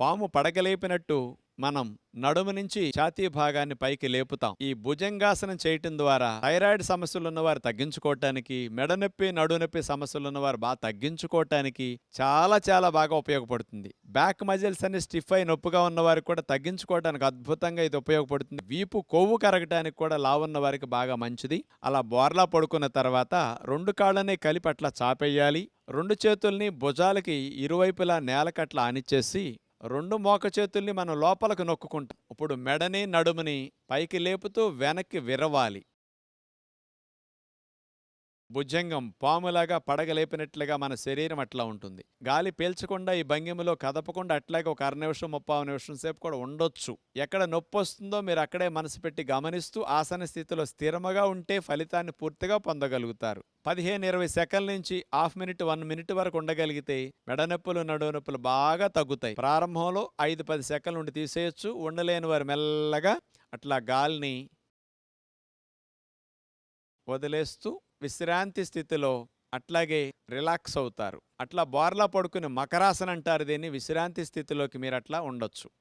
పాము పడగలేపినట్టు మనం నడుము నుంచి ఛాతీ భాగాన్ని పైకి లేపుతాం. ఈ భుజంగాసనం చేయటం ద్వారా థైరాయిడ్ సమస్యలు ఉన్నవారు తగ్గించుకోవటానికి మెడనొప్పి నడునొప్పి సమస్యలు ఉన్నవారు బాగా తగ్గించుకోవటానికి చాలా చాలా బాగా ఉపయోగపడుతుంది. బ్యాక్ మజిల్స్ అన్ని స్టిఫ్ అయి నొప్పిగా ఉన్నవారికి కూడా తగ్గించుకోవడానికి అద్భుతంగా ఇది ఉపయోగపడుతుంది. వీపు కొవ్వు కరగటానికి కూడా లావున్న వారికి బాగా మంచిది. అలా బోర్లా పడుకున్న తర్వాత రెండు కాళ్ళని కలిపి అట్లా చాపేయాలి. రెండు చేతుల్ని భుజాలకి ఇరువైపులా నేలకట్లా ఆనిచ్చేసి రెండు మోక చేతుల్ని మనం లోపలకు నొక్కుకుంటాం. ఇప్పుడు మెడని నడుముని పైకి లేపుతూ వెనక్కి విరవాలి. భుజంగం పాములాగా పడగలేపినట్లుగా మన శరీరం అట్లా ఉంటుంది. గాలి పీల్చకుండా ఈ భంగిమలో కదపకుండా అట్లాగే ఒక అర నిమిషం ముప్పై నిమిషం సేపు కూడా ఉండొచ్చు. ఎక్కడ నొప్పి వస్తుందో మీరు అక్కడే మనసు పెట్టి గమనిస్తూ ఆసన స్థితిలో స్థిరముగా ఉంటే ఫలితాన్ని పూర్తిగా పొందగలుగుతారు. పదిహేను ఇరవై సెకండ్ల నుంచి హాఫ్ మినిట్ వన్ మినిట్ వరకు ఉండగలిగితే మెడనొప్పులు నడునొప్పులు బాగా తగ్గుతాయి. ప్రారంభంలో ఐదు పది సెకండ్లు నుండి తీసేయొచ్చు. ఉండలేని వారు మెల్లగా అట్లా గాలిని వదిలేస్తూ విశ్రాంతి స్థితిలో అట్లాగే రిలాక్స్ అవుతారు. అట్లా బోర్లా పడుకుని మకరాసన అంటారు దీన్ని. విశ్రాంతి స్థితిలోకి మీరు అట్లా ఉండొచ్చు.